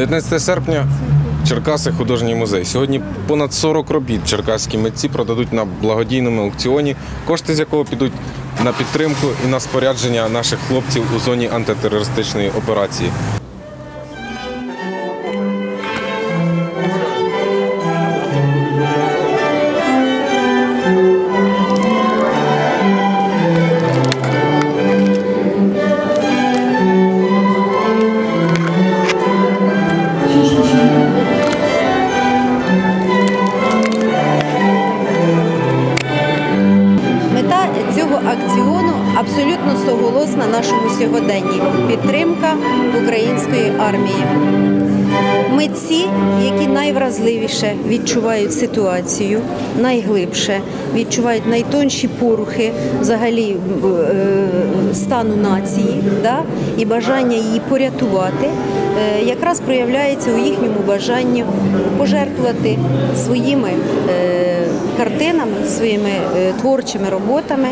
19 серпня Черкаси художній музей. Сьогодні понад 40 робіт черкаські митці продадуть на благодійному аукціоні, кошти з якого підуть на підтримку і на спорядження наших хлопців у зоні антитерористичної операції. Цього акціону абсолютно соголосна нашому сьогоденні підтримка української армії. Митці, які найвразливіше відчувають ситуацію, найглибше відчувають найтонші порухи взагалі е, стану нації да, і бажання її порятувати, е, якраз проявляється у їхньому бажанні пожертвувати своїми е, картинами, своїми е, творчими роботами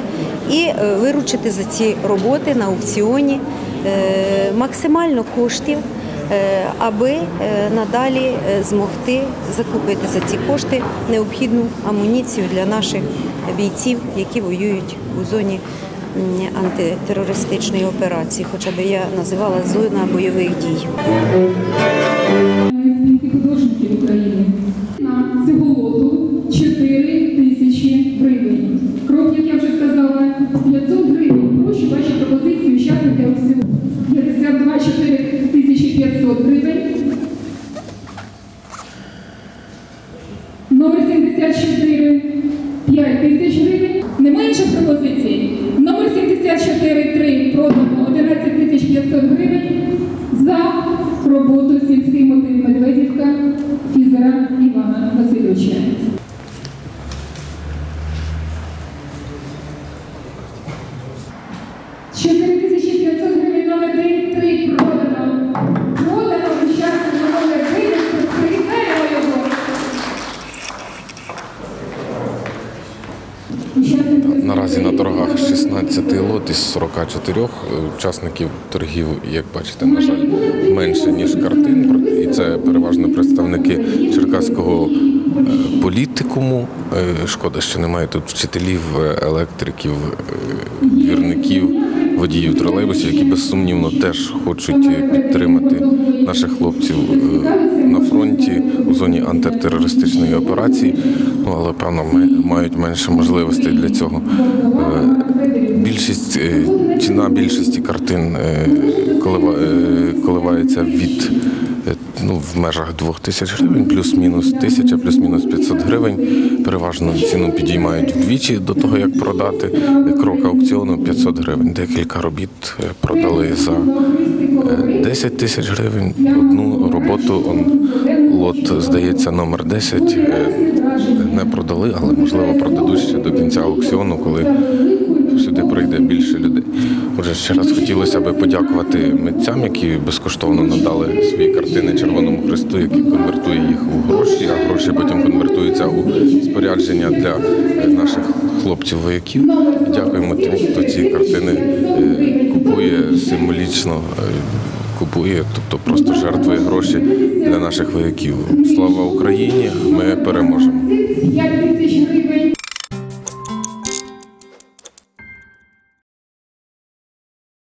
і е, виручити за ці роботи на аукціоні е, максимально коштів. Аби надалі змогти закупити за ці кошти необхідну амуніцію для наших бійців, які воюють у зоні антитерористичної операції, хоча б я називала зона бойових дій. Інших пропозицій. Номер 74 3 продано 11 тисяч 500 гривень за роботу сільський мотив Медведівка Фізера Івана Васильовича. Чотири тисячі 500 гривень номер 3 продано. Продано Наразі на торгах 16 лот із 44 учасників торгів, як бачите, на жаль, менше ніж картин. І це переважно представники черкаського е, політикуму. Е, Шкода, що немає тут вчителів, е, електриків, двірників, водіїв тролейбусів, які безсумнівно теж хочуть е, підтримати наших хлопців е, на фронті у зоні антитерористичної операції. Ну але певно, мають менше можливостей для цього. Е, Більшість ціна більшості картин колива- коливається від ну, в межах двох тисяч гривень, плюс-мінус тисяча, плюс-мінус 500 гривень. Переважно ціну підіймають вдвічі до того, як продати. Крок аукціону 500 гривень. Декілька робіт е, продали за е, 10 тисяч гривень. Одну роботу он, лот, здається, номер 10 е, не продали, але можливо продадуть ще до кінця аукціону, коли сюди прийде більше людей. Отже, ще раз хотілося би подякувати митцям, які безкоштовно надали свої картини Червоному Христу, який конвертує їх у гроші, а гроші потім конвертуються у спорядження для е, наших хлопців-вояків. Дякуємо тим, хто ці картини е, купує символічно. е, Купує, тобто просто жертвує гроші для наших вояків. Слава Україні! Ми переможемо! 5 тисяч гривень.